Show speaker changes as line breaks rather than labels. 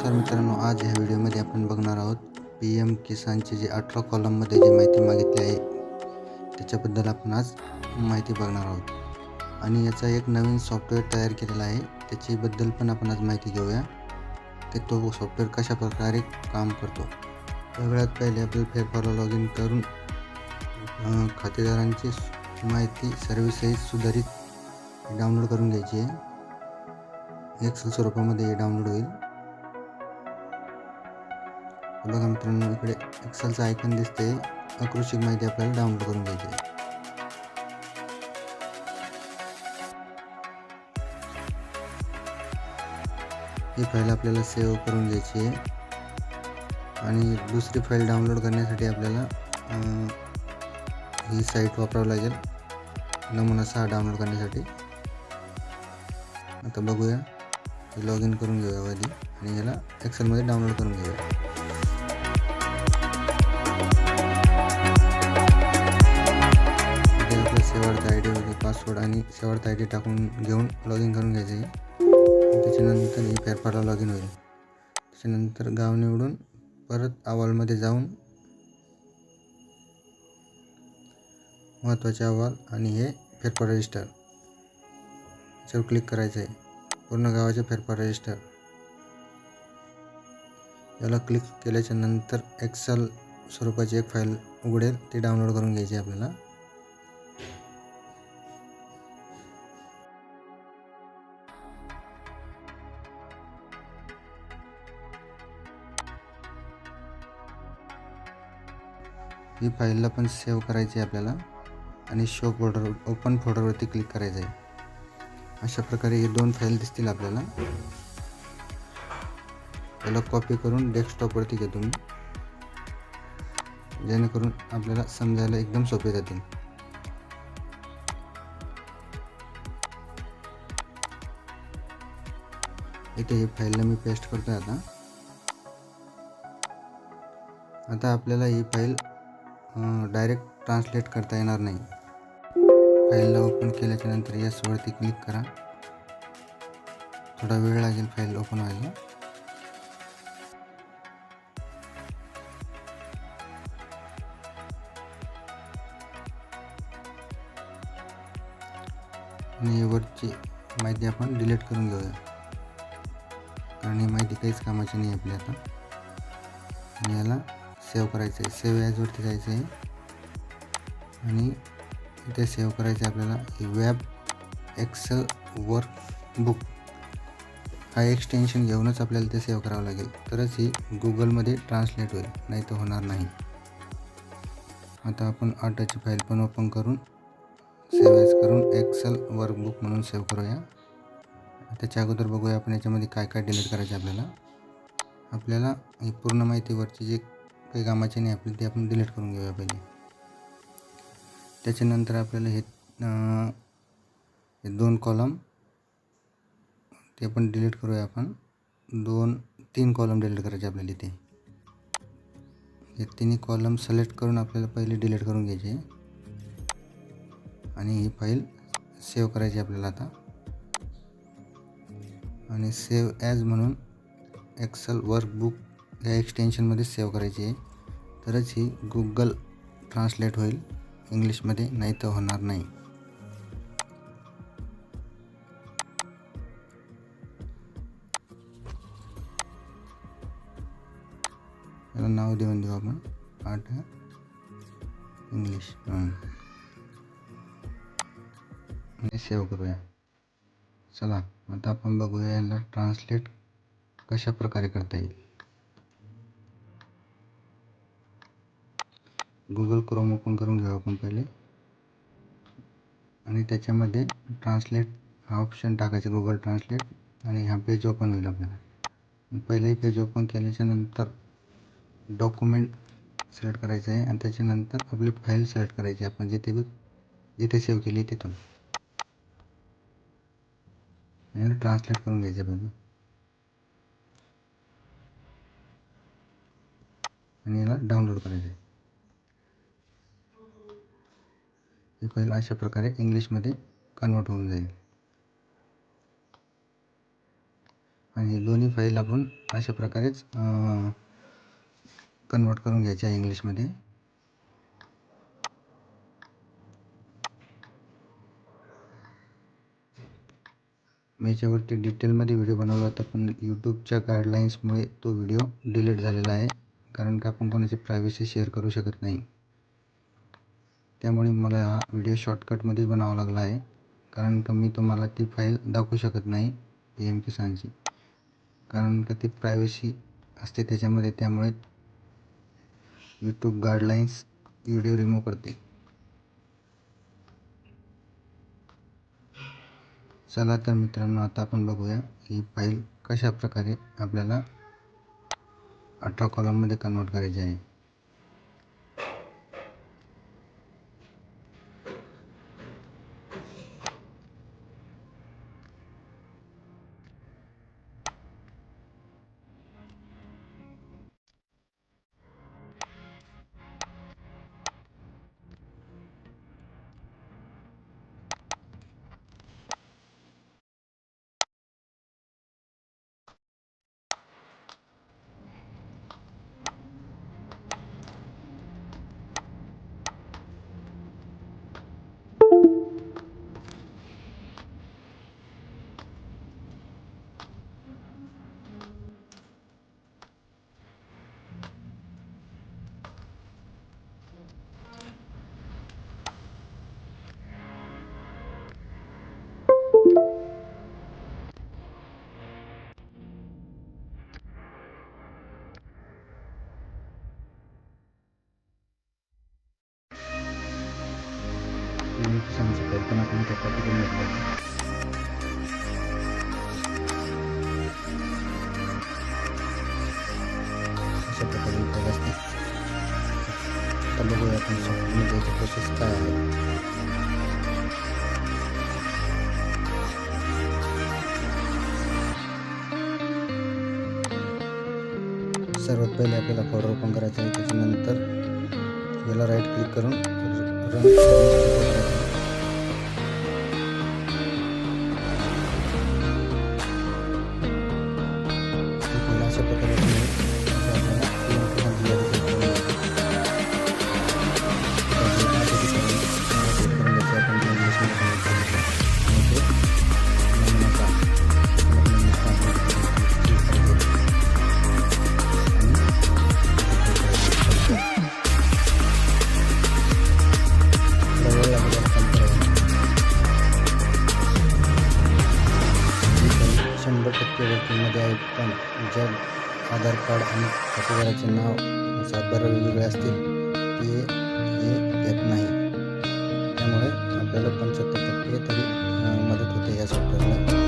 नमस्कार मित्रांनो आज ह्या व्हिडिओमध्ये आपण बघणार आहोत पी एम किसानचे जे अठरा कॉलममध्ये जी माहिती मागितली आहे त्याच्याबद्दल आपण आज माहिती बघणार आहोत. आणि याचा एक नवीन सॉफ्टवेअर तयार केलेला आहे त्याच्याबद्दल पण आपण आज माहिती घेऊया. की तो सॉफ्टवेअर कशा प्रकारे काम करतो. सगळ्यात पहिले आपल्याला फेरफारला लॉग इन करून खातेदारांची माहिती सर्व्हिसही सुधारित डाउनलोड करून घ्यायची आहे. एक्सेल स्वरूपामध्ये हे डाउनलोड होईल. बघा मित्रांनो इकडे एक्सेलचं आयकन दिसते अकृषिक माहिती आपल्याला डाउनलोड करून घ्यायची आहे. ही फाईल आपल्याला सेव्ह करून घ्यायची आहे. आणि दुसरी फाईल डाउनलोड करण्यासाठी आपल्याला ही साईट वापरावं लागेल. नमुना सहा डाउनलोड करण्यासाठी. आता बघूया. लॉग इन करून घेऊया आधी आणि याला एक्सेलमध्ये डाउनलोड करून घेऊया. पासवर्ड आणि शेवटचा आय डी टाकून घेऊन लॉग इन करून घ्यायचं आहे. त्याच्यानंतर ही फेरफारला लॉग इन होईल. त्याच्यानंतर गाव निवडून परत अहवालमध्ये जाऊन महत्त्वाचे अहवाल आणि हे फेरफार रजिस्टर याच्यावर क्लिक करायचं आहे पूर्ण गावाचे फेरफार रजिस्टर याला क्लिक केल्याच्यानंतर एक्सेल स्वरूपाची एक फाईल उघडेल. ती डाउनलोड करून घ्यायची आपल्याला. ही फाईलला पण सेव्ह करायची आहे आपल्याला आणि शो फोल्डर ओपन फोल्डरवरती क्लिक करायचं आहे. अशा प्रकारे हे दोन फाईल दिसतील आपल्याला. त्याला कॉपी करून डेस्कटॉपवरती घेतो मी जेणेकरून आपल्याला समजायला एकदम सोपे जातील. इथे हे फाईलला मी पेस्ट करतोय आता. आता आपल्याला ही फाईल डायरेक्ट ट्रान्सलेट करता येणार नाही. फाईलला ओपन केल्याच्यानंतर यसवरती क्लिक करा. थोडा वेळ लागेल फाईल ओपन व्हायला. आणि वरची माहिती आपण डिलीट करून घेऊया. कारण ही माहिती काहीच कामाची नाही आपली आता. आणि याला सेव्ह करायचं आहे. सेव्ह ॲजवरती जायचं आहे. आणि इथे सेव्ह करायचं आहे आपल्याला. Web web excel work book. हा एक्सटेन्शन घेऊनच आपल्याला ते सेव्ह करावं लागेल. तरच ही गुगलमध्ये ट्रान्सलेट होईल. नाही तर होणार नाही. आता आपण आटाची फाईल पण ओपन करून सेव्ह ॲज करून एक्सेल वर्कबुक म्हणून सेव्ह करूया. त्याच्या अगोदर बघूया आपण याच्यामध्ये काय काय डिलीट करायचं आहे आपल्याला. आपल्याला ही पूर्ण माहितीवरची जे काही कामाची नाही आपली ते आपण डिलीट करून घेऊया पहिले. त्याच्यानंतर आपल्याला हे हे दोन कॉलम ते पण डिलीट करूया आपण. दोन तीन कॉलम डिलीट करायचे आपल्याला इथे. हे तिन्ही कॉलम सिलेक्ट करून आपल्याला पहिले डिलीट करून घ्यायचे. आणि ही फाईल सेव्ह करायची आपल्याला आता. आणि सेव्ह ॲज म्हणून एक्सेल वर्कबुक या एक्सटेन्शनमध्ये सेव्ह करायची आहे. तरच ही गुगल ट्रान्सलेट होईल. इंग्लिशमध्ये नाही तर होणार नाही. नाव देऊ आपण. आठ इंग्लिश आणि सेव्ह करूया. चला, आता आपण बघूया याला ट्रान्सलेट कशा प्रकारे करता येईल. गुगल क्रोम ओपन करून घेऊ आपण पहिले. आणि त्याच्यामध्ये ट्रान्सलेट हा ऑप्शन टाकायचा गुगल ट्रान्सलेट आणि हा पेज ओपन होईल आपल्याला. पहिले पेज ओपन केल्याच्यानंतर डॉक्युमेंट सिलेक्ट करायचं आहे आणि त्याच्यानंतर आपली फाईल सिलेक्ट करायची आहे. आपण जिथे जिथे सेव्ह केली तिथून. आणि ट्रान्सलेट करून घ्यायचं पाहिजे आणि याला डाउनलोड करायचं आहे. ही फाईल अशा प्रकारे इंग्लिशमध्ये कन्वर्ट होऊन जाईल. आणि दोन्ही फाईल आपण अशा प्रकारेच कन्वर्ट करून घ्यायच्या आहे इंग्लिशमध्ये. मी याच्यावरती डिटेलमध्ये व्हिडिओ बनवला होता पण यूट्यूबच्या गाईडलाईन्समुळे तो व्हिडिओ डिलीट झालेला आहे. कारण का आपण कोणाची प्रायव्हसी शेअर करू शकत नाही. त्यामुळे मला हा व्हिडिओ शॉर्टकटमध्येच बनावा लागला आहे. कारण का मी तुम्हाला ती फाईल दाखवू शकत नाही पी एम किसानची कारण का ती प्रायव्हसी असते त्याच्यामध्ये त्यामुळे यूट्यूब गाईडलाईन्स व्हिडिओ रिमूव्ह करते. चला तर मित्रांनो आता आपण बघूया ही फाईल कशा प्रकारे आपल्याला अठरा कॉलममध्ये कन्वर्ट करायची आहे. पी एम किसानची फाईल पण आपण त्या कॉपी करून घेतली आहे अशा प्रकारे फाईल असते आता बघूया आपण सॉफ्टवेअरमध्ये याची प्रोसेस काय आहे सर्वात पहिले आपल्याला फोल्डर ओपन करायचं आहे त्याच्यानंतर याला राईट क्लिक करून रन गोष्टींमध्ये आहेत पण जर आधार कार्ड आणि खातेदाराचे नाव सातबारा वेगवेगळे असतील ते हे येत नाही. त्यामुळे आपल्याला पंच्याहत्तर टक्के तरी मदत होते या सॉफ्टवेअरला